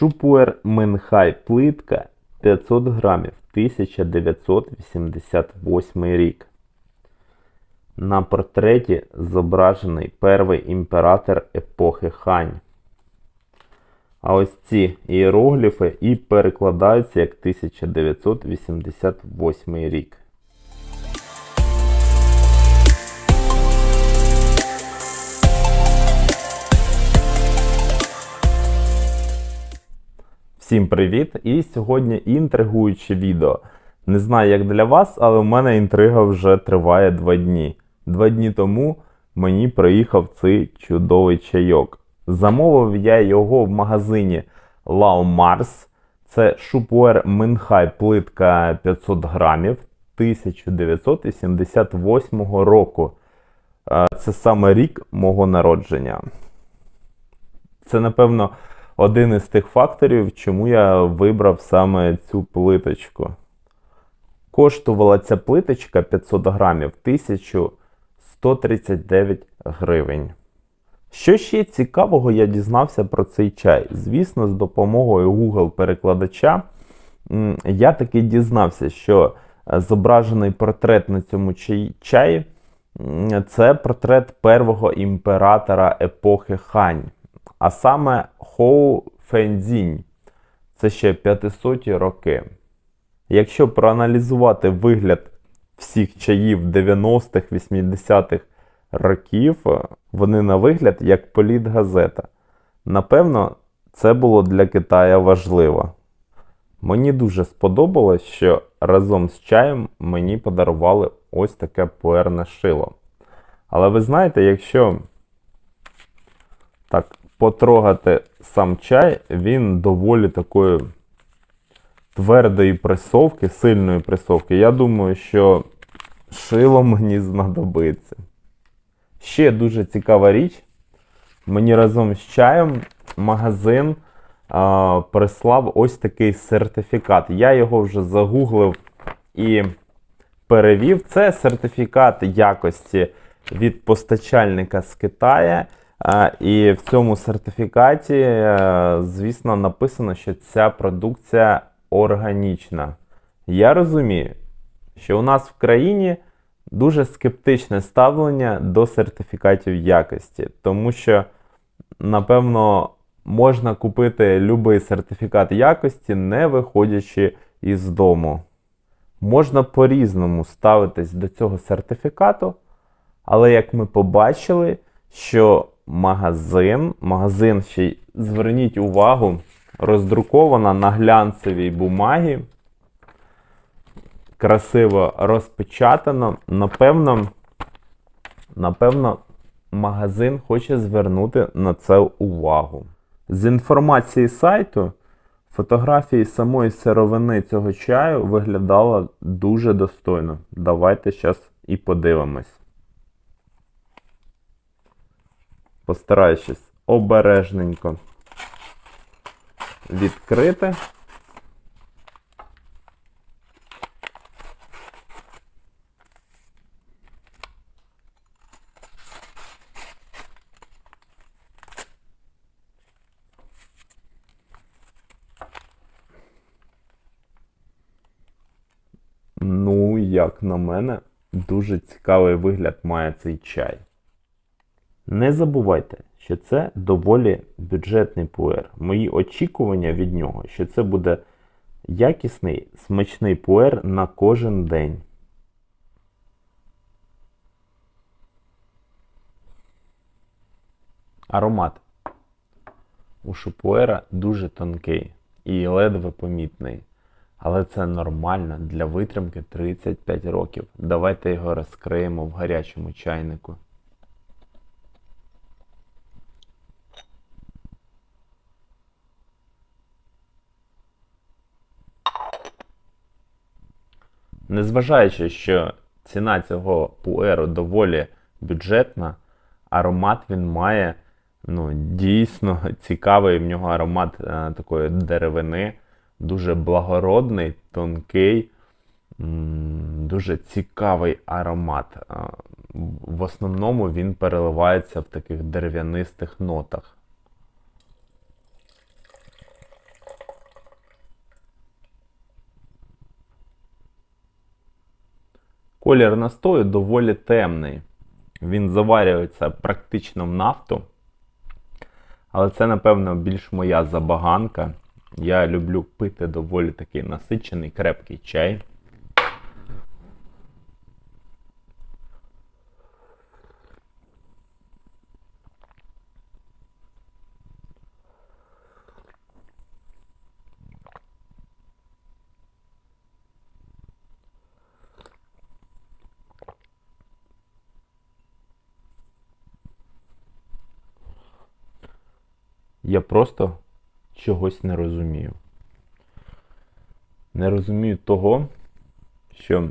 Шупуер Менхай плитка 500 грамів 1988 рік. На портреті зображений перший імператор епохи Хань. А ось ці іерогліфи і перекладаються як 1988 рік. Всім привіт! І сьогодні інтригуюче відео. Не знаю, як для вас, але в мене інтрига вже триває два дні. Два дні тому мені приїхав цей чудовий чайок. Замовив я його в магазині Lau Mars. Це шупуер Минхай плитка 500 грамів 1978 року. Е, Це саме рік мого народження. Це, напевно, один із тих факторів, чому я вибрав саме цю плиточку. Коштувала ця плиточка 500 грамів 1139 гривень. Що ще цікавого я дізнався про цей чай? Звісно, з допомогою Google-перекладача я таки дізнався, що зображений портрет на цьому чаї це портрет первого імператора епохи Хань, а саме Хоу Фензінь. Це ще 500 роки. Якщо проаналізувати вигляд всіх чаїв 90-х, 80-х років, вони на вигляд як політгазета. Напевно, це було для Китая важливо. Мені дуже сподобалось, що разом з чаєм мені подарували ось таке пуерне шило. Але ви знаєте, якщо так потрогати сам чай, він доволі такої твердої пресовки, сильної пресовки. Я думаю, що шило мені знадобиться. Ще дуже цікава річ. Мені разом з чаєм магазин а, прислав ось такий сертифікат. Я його вже загуглив і перевів. Це сертифікат якості від постачальника з Китаю. І в цьому сертифікаті, е, звісно, написано, що ця продукція органічна. Я розумію, що у нас в країні дуже скептичне ставлення до сертифікатів якості, тому що, напевно, можна купити будь-який сертифікат якості, не виходячи із дому. Можна по-різному ставитись до цього сертифікату, але як ми побачили, що магазин, магазин ще й зверніть увагу, роздрукована на глянцевій бумагі, красиво розпечатано. Напевно, напевно, магазин хоче звернути на це увагу. З інформації сайту, фотографії самої сировини цього чаю виглядала дуже достойно. Давайте зараз і подивимось. Постараюсь обережненько відкрити. Ну, як на мене, дуже цікавий вигляд має цей чай. Не забувайте, що це доволі бюджетний пуер. Мої очікування від нього, що це буде якісний, смачний пуер на кожен день. Аромат у шупуера дуже тонкий і ледве помітний. Але це нормально для витримки 35 років. Давайте його розкриємо в гарячому чайнику. Незважаючи, що ціна цього пуеру доволі бюджетна, аромат він має ну, дійсно цікавий в нього аромат е, такої деревини, дуже благородний, тонкий, м, дуже цікавий аромат. Е, В основному він переливається в таких дерев'янистих нотах. Колір настою доволі темний. Він заварюється практично в нафту. Але це, напевно, більш моя забаганка. Я люблю пити доволі такий насичений, крепкий чай. Я просто чогось не розумію. Не розумію того, що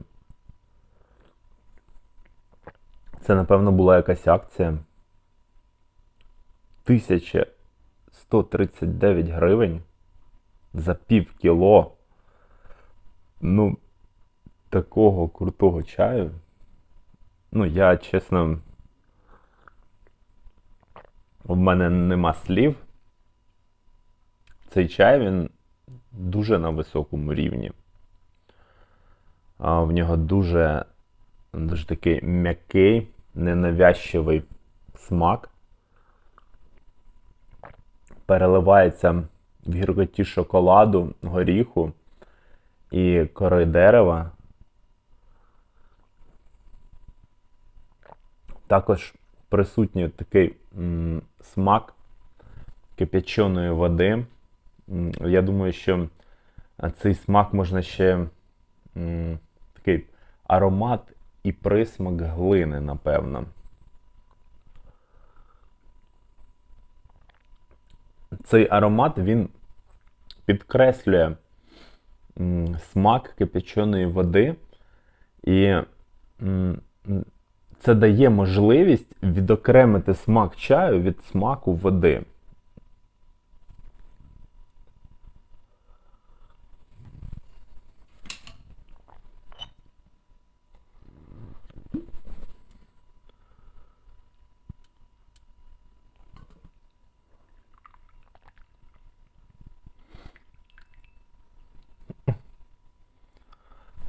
це, напевно, була якась акція. 1139 гривень за пів кіло. Ну, такого крутого чаю. Ну, я, чесно, в мене нема слів. Цей чай він дуже на високому рівні. В нього дуже, дуже такий м'який, ненавязчивий смак. Переливається в гіркоті шоколаду, горіху і кори дерева. Також присутній такий м, смак кип'яченої води. Я думаю, що цей смак можна ще такий аромат і присмак глини, напевно. Цей аромат він підкреслює смак кип'яченої води, і це дає можливість відокремити смак чаю від смаку води.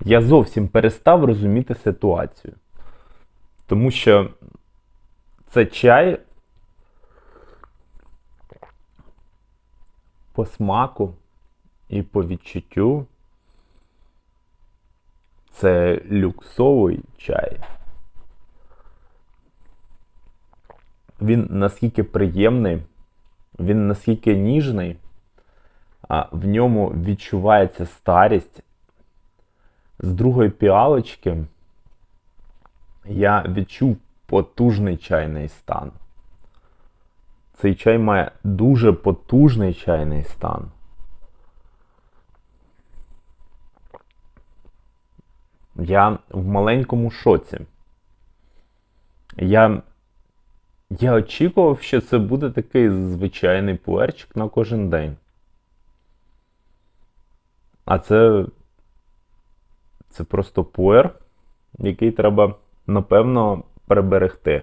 Я зовсім перестав розуміти ситуацію. Тому що це чай по смаку і по відчуттю. Це люксовий чай. Він наскільки приємний, він наскільки ніжний, а в ньому відчувається старість. З другої піалочки я відчув потужний чайний стан. Цей чай має дуже потужний чайний стан. Я в маленькому шоці. Я я очікував, що це буде такий звичайний пуерчик на кожен день. А це це просто пуер, який треба, напевно, приберегти.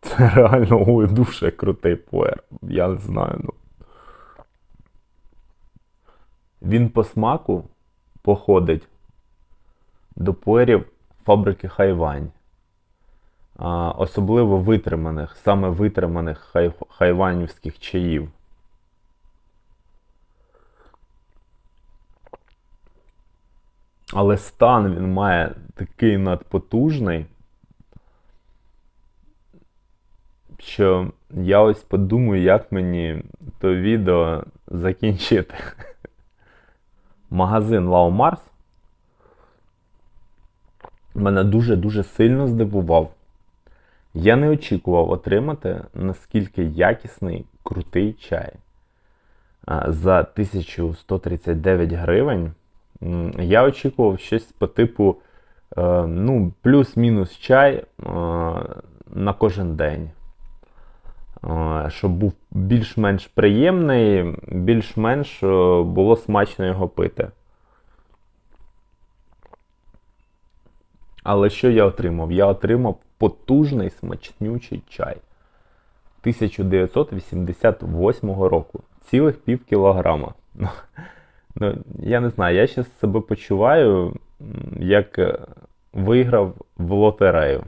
Це реально ой, дуже крутий пуер. Я не знаю. ну. Він по смаку походить до пуерів фабрики Хайвань. Особливо витриманих, саме витриманих хай, хайванівських чаїв. Але стан він має такий надпотужний, що я ось подумаю, як мені то відео закінчити. Магазин Лао Марс мене дуже-дуже сильно здивував. Я не очікував отримати наскільки якісний крутий чай. За 1139 гривень. Я очікував щось по типу е, ну, плюс-мінус чай е, на кожен день. Е, щоб був більш-менш приємний, більш-менш було смачно його пити. Але що я отримав? Я отримав потужний смачнючий чай 1988 року. Цілих пів кілограма. Ну, я не знаю, я зараз себе почуваю, як е, виграв в лотерею.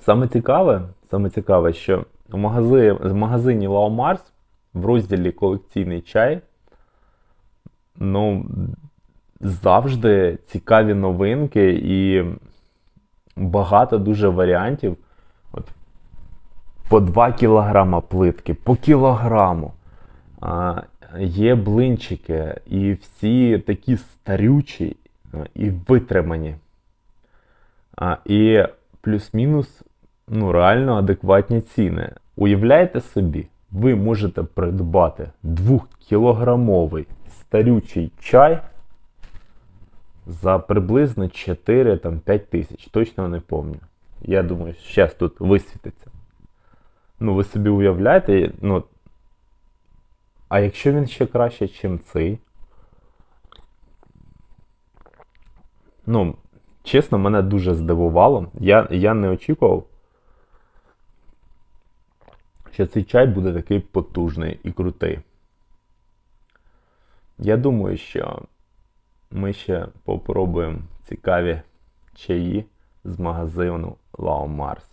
Саме цікаве, саме цікаве, що в магазині, в магазині Лао Марс в розділі колекційний чай, ну, завжди цікаві новинки і багато дуже варіантів. От, по 2 кілограма плитки, по кілограму. А, є блинчики, і всі такі старючі і витримані. А, і плюс-мінус ну, реально адекватні ціни. Уявляєте собі, ви можете придбати 2-кілограмовий старючий чай за приблизно 4-5 тисяч. Точно не пам'ятаю. Я думаю, зараз тут висвітиться. Ну, ви собі уявляєте, ну. А якщо він ще краще, ніж цей. Ну, чесно, мене дуже здивувало. Я, я не очікував, що цей чай буде такий потужний і крутий. Я думаю, що ми ще попробуємо цікаві чаї з магазину Lao Mars.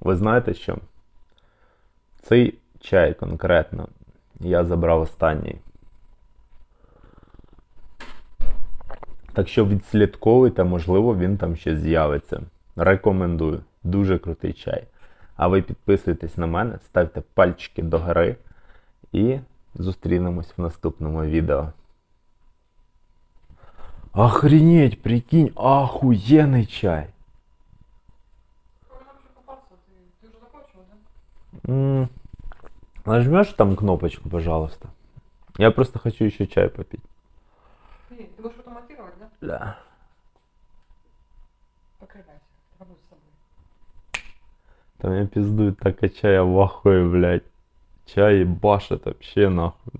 Ви знаєте що? Цей чай конкретно я забрав останній. Так що відслідковуйте, можливо, він там ще з'явиться. Рекомендую. Дуже крутий чай. А ви підписуйтесь на мене, ставте пальчики догори і зустрінемось в наступному відео. Охренеть, прикинь, охуєнний чай. Нажмешь там кнопочку, пожалуйста. Я просто хочу еще чай попить. Ты, будешь потом монтировать, да? Да. Покрывайся. Побудь с собой. Там я пиздует так чая в ахуе, блядь. Чай башит вообще нахуй.